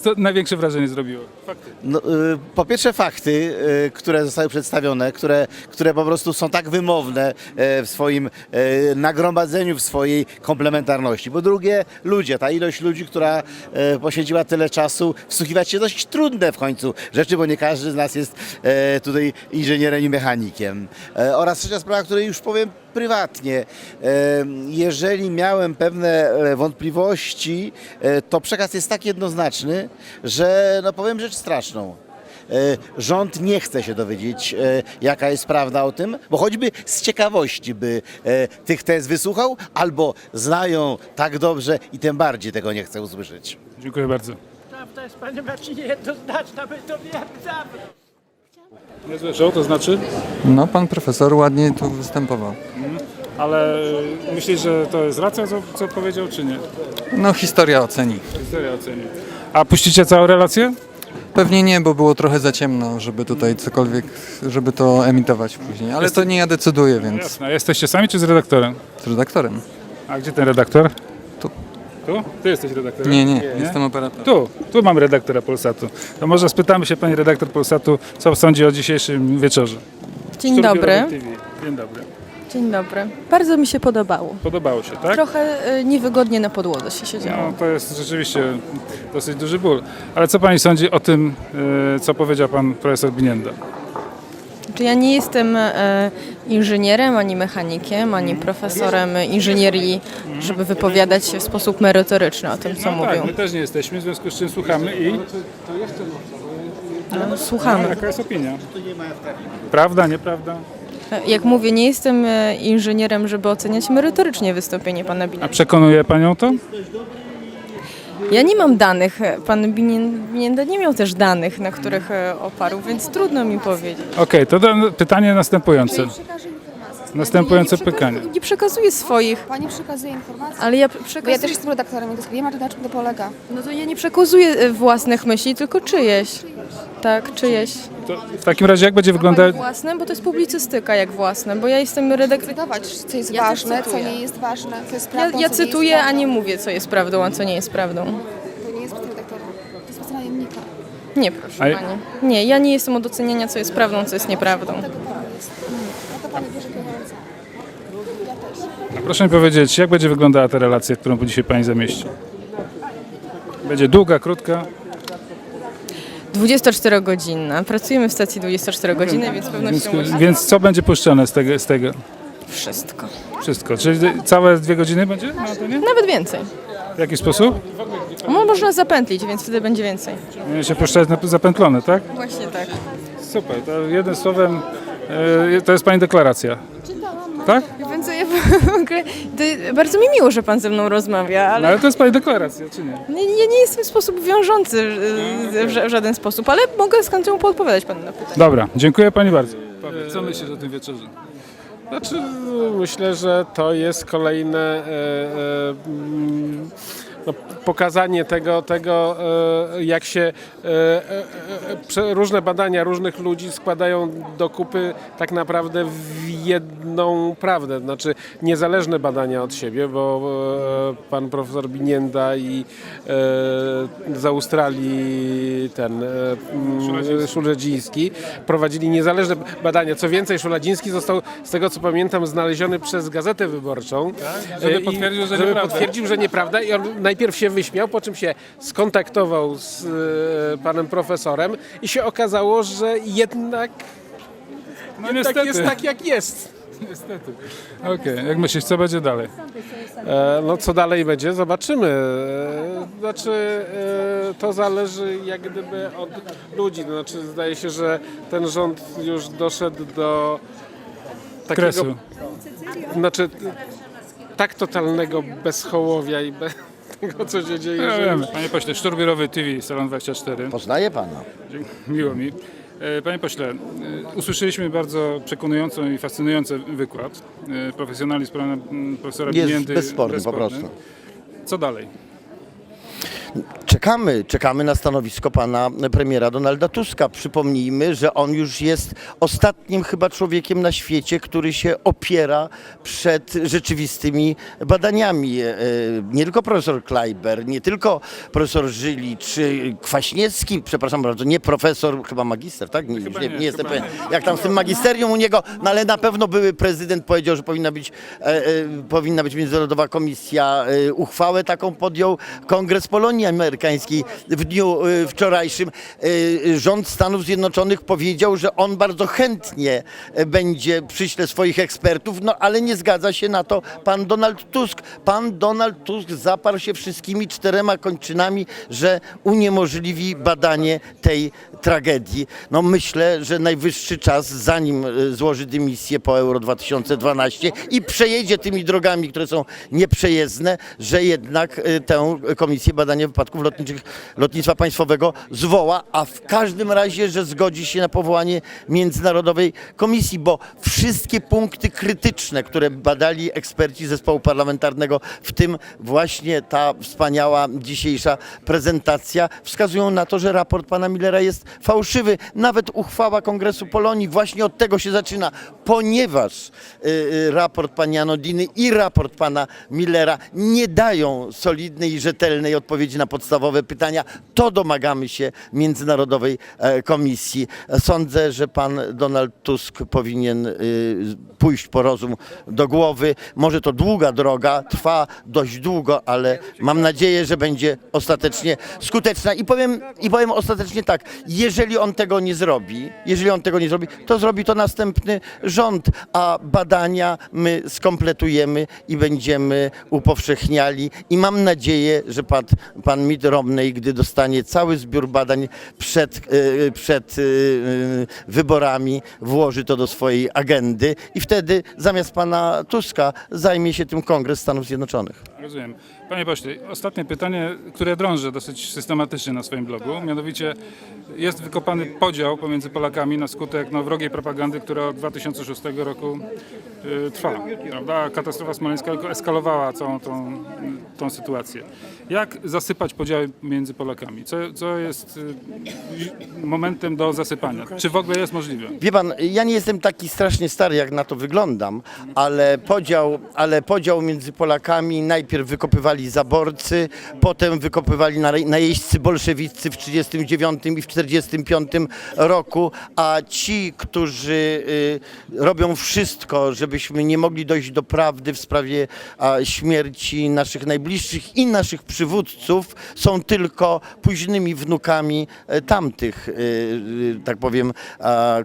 co największe wrażenie zrobiło? Fakty. No, y, po pierwsze fakty, y, które zostały przedstawione, które, które po prostu są tak wymowne y, w swoim y, nagromadzeniu, w swojej komplementarności. Po drugie ludzie, ta ilość ludzi, która poświęciła tyle czasu, wsłuchiwać się dość trudne w końcu rzeczy, bo nie każdy z nas jest tutaj inżynierem i mechanikiem. Oraz trzecia sprawa, której już powiem prywatnie. E, Jeżeli miałem pewne e, wątpliwości, e, to przekaz jest tak jednoznaczny, że no powiem rzecz straszną. Rząd nie chce się dowiedzieć, jaka jest prawda o tym, bo choćby z ciekawości by tych tez wysłuchał, albo znają tak dobrze i tym bardziej tego nie chce usłyszeć. Dziękuję bardzo. Prawda jest, panie Marcinie, jednoznaczna, my to wiemy. Niezłe show, to znaczy? No, pan profesor ładnie tu występował. Ale myślisz, że to jest racja, co, co powiedział, czy nie? No, historia oceni. Historia oceni. A puścicie całą relację? Pewnie nie, bo było trochę za ciemno, żeby tutaj cokolwiek, żeby to emitować później. Ale to nie ja decyduję, więc Jasne. Jesteście sami czy z redaktorem? z redaktorem. A gdzie ten redaktor? Tu. Tu? Ty jesteś redaktorem? Nie, nie, jestem operatorem. Tu, tu mam redaktora Polsatu. To może spytamy się pani redaktor Polsatu, co sądzi o dzisiejszym wieczorze. Dzień dobry. TV. Dzień dobry. Dzień dobry. Bardzo mi się podobało. Podobało się, tak? Trochę y, niewygodnie na podłodze się siedziało. No, to jest rzeczywiście dosyć duży ból. Ale co pani sądzi o tym, e, co powiedział pan profesor Binienda? Czy ja nie jestem e, inżynierem, ani mechanikiem, ani profesorem inżynierii, żeby wypowiadać się w sposób merytoryczny o tym, co no mówią. tak, my też nie jesteśmy, w związku z czym słuchamy i No, słuchamy. jaka jest opinia? Prawda, nieprawda? E, Jak mówię, nie jestem e, inżynierem, żeby oceniać merytorycznie wystąpienie pana A Binienda. przekonuje panią to? Ja nie mam danych. Pan Binien- Binienda nie miał też danych, na których e, oparł, więc trudno mi powiedzieć. Okej, to pytanie następujące. Następujące pytanie. Nie przekazuję swoich, Pani przekazuje informacje. ale ja Bo ja przekazuję... też jestem redaktorem i doskonale wiem, na czym to polega. No to ja nie przekazuję e, własnych myśli, tylko czyjeś. Tak, czyjeś. To w takim razie jak będzie wyglądać... Własne, bo to jest publicystyka jak własne, bo ja jestem redaktorem. Co jest Ja ważne, co cytuję. nie jest ważne, co jest Ja, prawdą, ja co nie cytuję, jest a nie mówię, co jest prawdą, a co nie jest prawdą. To nie jest praca redaktora, to jest praca najemnika. Nie, proszę A ja- pani. Nie, ja nie jestem od oceniania, co jest prawdą, co jest nieprawdą. Na to pani bierze pieniądze. Ja też. Proszę mi powiedzieć, jak będzie wyglądała ta relacja, którą dzisiaj pani zamieści? Będzie długa, krótka? 24-godzinna. Pracujemy w stacji 24 godziny, więc z Więc, pewnością więc co będzie puszczone z tego? Z tego? wszystko. Wszystko. Czyli całe dwie godziny będzie na antenie? Nawet więcej. W jaki sposób? Mo- Można zapętlić, więc wtedy będzie więcej. Będzie się puszczać na- zapętlone, tak? Właśnie tak. Super. To jednym słowem, e, to jest pani deklaracja. Tak? Więc ja w ogóle, to bardzo mi miło, że pan ze mną rozmawia, No, ale ale to jest pani deklaracja, czy nie? nie, nie, nie jest w sposób wiążący y, w, w żaden sposób, ale mogę z chęcią podpowiadać panu na pytanie. Dobra, dziękuję pani bardzo. Co myślisz o tym wieczorze? Znaczy, myślę, że to jest kolejne e, e, mm, no, pokazanie tego, tego e, jak się e, e, różne badania różnych ludzi składają do kupy tak naprawdę w jedną prawdę. Znaczy, niezależne badania od siebie, bo pan profesor Binienda i z Australii ten mm, Szuledziński prowadzili niezależne badania. Co więcej, Szuladziński został, z tego co pamiętam, znaleziony przez Gazetę Wyborczą. Żeby E, i- potwierdził, że żeby nieprawda. potwierdził, że nieprawda i on najpierw się wyśmiał, po czym się skontaktował z e, panem profesorem i się okazało, że jednak, No jednak niestety. jest tak jak jest. Niestety. Okej, jak myślisz, co będzie dalej? E, No co dalej będzie, zobaczymy. E, Znaczy e, to zależy jak gdyby od ludzi. To Znaczy zdaje się, że ten rząd już doszedł do takiego, Kresu. znaczy tak totalnego bezchołowia i bez tego co się dzieje, Ja wiem. Panie pośle, Sztur Biurowy TV, Salon 24. Poznaję pana. Dzie- Miło mi. E, Panie pośle, e, usłyszeliśmy bardzo przekonujący i fascynujący wykład. E, Profesjonalizm pana m, profesora Jest Biniendy bezsporny po prostu. Co dalej? Cze- czekamy, czekamy na stanowisko pana premiera Donalda Tuska. Przypomnijmy, że on już jest ostatnim chyba człowiekiem na świecie, który się opiera przed rzeczywistymi badaniami. E, Nie tylko profesor Kleiber, nie tylko profesor Żyli czy Kwaśniewski, przepraszam bardzo, nie profesor, chyba magister, tak? Nie, nie, nie, jestem pewien, jak tam z tym magisterium u niego, no ale na pewno były prezydent powiedział, że powinna być, e, e, powinna być międzynarodowa komisja. E, uchwałę taką podjął Kongres Polonii Amerykańskiej w dniu e, wczorajszym. E, rząd Stanów Zjednoczonych powiedział, że on bardzo chętnie będzie, przyśle swoich ekspertów, no ale nie zgadza się na to pan Donald Tusk. Pan Donald Tusk zaparł się wszystkimi czterema kończynami, że uniemożliwi badanie tej tragedii. No myślę, że najwyższy czas, zanim złoży dymisję po Euro 2012 i przejedzie tymi drogami, które są nieprzejezdne, że jednak tę Komisję Badania Wypadków Lotniczych Lotnictwa Państwowego zwoła, a w każdym razie, że zgodzi się na powołanie międzynarodowej komisji, bo wszystkie punkty krytyczne, które badali eksperci zespołu parlamentarnego, w tym właśnie ta wspaniała dzisiejsza prezentacja, wskazują na to, że raport pana Millera jest fałszywy. Nawet uchwała Kongresu Polonii właśnie od tego się zaczyna, ponieważ y, y, raport pani Anodiny i raport pana Millera nie dają solidnej i rzetelnej odpowiedzi na podstawowe pytania, to domagamy się międzynarodowej e, komisji. Sądzę, że pan Donald Tusk powinien y, pójść po rozum do głowy. Może to długa droga, trwa dość długo, ale mam nadzieję, że będzie ostatecznie skuteczna. I powiem, i powiem ostatecznie tak, jeżeli on tego nie zrobi, jeżeli on tego nie zrobi, to zrobi to następny rząd, a badania my skompletujemy i będziemy upowszechniali i mam nadzieję, że pan, pan Mitt gdy dostanie cały zbiór badań przed, e, przed e, e, wyborami, włoży to do swojej agendy i wtedy zamiast pana Tuska zajmie się tym Kongres Stanów Zjednoczonych. Rozumiem. Panie pośle, ostatnie pytanie, które drążę dosyć systematycznie na swoim blogu. Mianowicie jest wykopany podział pomiędzy Polakami na skutek no, wrogiej propagandy, która od 2006 roku y, trwa. Prawda? Katastrofa smoleńska eskalowała całą tą, tą sytuację. Jak zasypać podziały między Polakami? Co, co jest y, momentem do zasypania? Czy w ogóle jest możliwe? Wie pan, ja nie jestem taki strasznie stary, jak na to wyglądam, ale podział, ale podział między Polakami najpierw wykopywali zaborcy, potem wykopywali najeźdźcy bolszewicy w 1939 i w 1945 roku, a ci, którzy y, robią wszystko, żebyśmy nie mogli dojść do prawdy w sprawie śmierci naszych najbliższych i naszych przywódców, są tylko późnymi wnukami e, tamtych, y, y, tak powiem,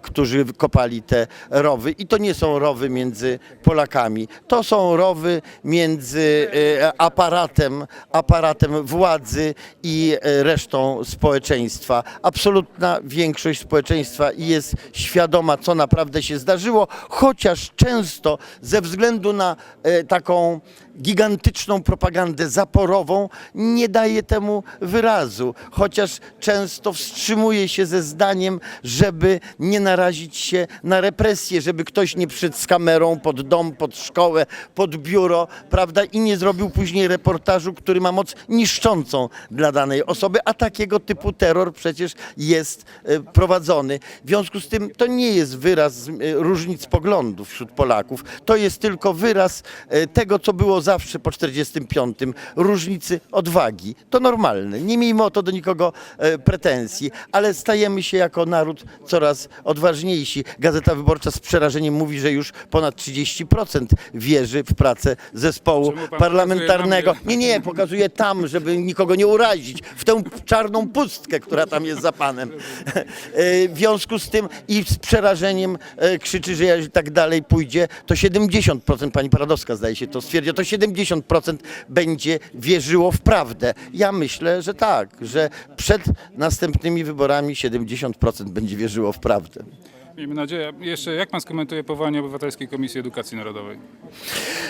którzy kopali te rowy. I to nie są rowy między Polakami, to są rowy między e, aparatem, aparatem władzy i e, resztą społeczeństwa. Absolutna większość społeczeństwa jest świadoma, co naprawdę się zdarzyło, chociaż często ze względu na e, taką gigantyczną propagandę zaporową nie daje temu wyrazu, chociaż często wstrzymuje się ze zdaniem, żeby nie narazić się na represję, żeby ktoś nie przyszedł z kamerą pod dom, pod szkołę, pod biuro, prawda, i nie zrobił później reportażu, który ma moc niszczącą dla danej osoby, a takiego typu terror przecież jest e, prowadzony. W związku z tym to nie jest wyraz e, różnic poglądów wśród Polaków, to jest tylko wyraz e, tego, co było zawsze po 45, różnicy odwagi. To normalne, nie miejmy o to do nikogo pretensji, ale stajemy się jako naród coraz odważniejsi. Gazeta Wyborcza z przerażeniem mówi, że już ponad 30% wierzy w pracę zespołu parlamentarnego. Pokazuje Nie, nie, pokazuję tam, żeby nikogo nie urazić, w tę czarną pustkę, która tam jest za panem. E, W związku z tym i z przerażeniem e, krzyczy, że jeżeli tak dalej pójdzie, to 70%, pani Paradowska zdaje się to stwierdziła, to 70% będzie wierzyło w prawdę. Ja myślę, że tak, że przed następnymi wyborami 70% będzie wierzyło w prawdę. Miejmy nadzieję. Jeszcze jak pan skomentuje powołanie Obywatelskiej Komisji Edukacji Narodowej?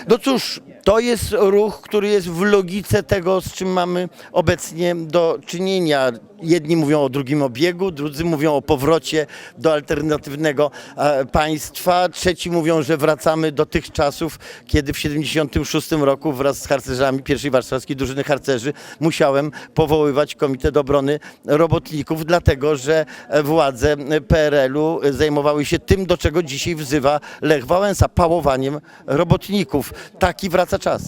No cóż, to jest ruch, który jest w logice tego, z czym mamy obecnie do czynienia. Jedni mówią o drugim obiegu, drudzy mówią o powrocie do alternatywnego e, państwa, trzeci mówią, że wracamy do tych czasów, kiedy w 76 roku wraz z harcerzami pierwszej warszawskiej drużyny harcerzy musiałem powoływać Komitet Obrony Robotników, dlatego że e, władze PRL-u zajmowały się tym, do czego dzisiaj wzywa Lech Wałęsa, pałowaniem robotników. Taki wraca czas.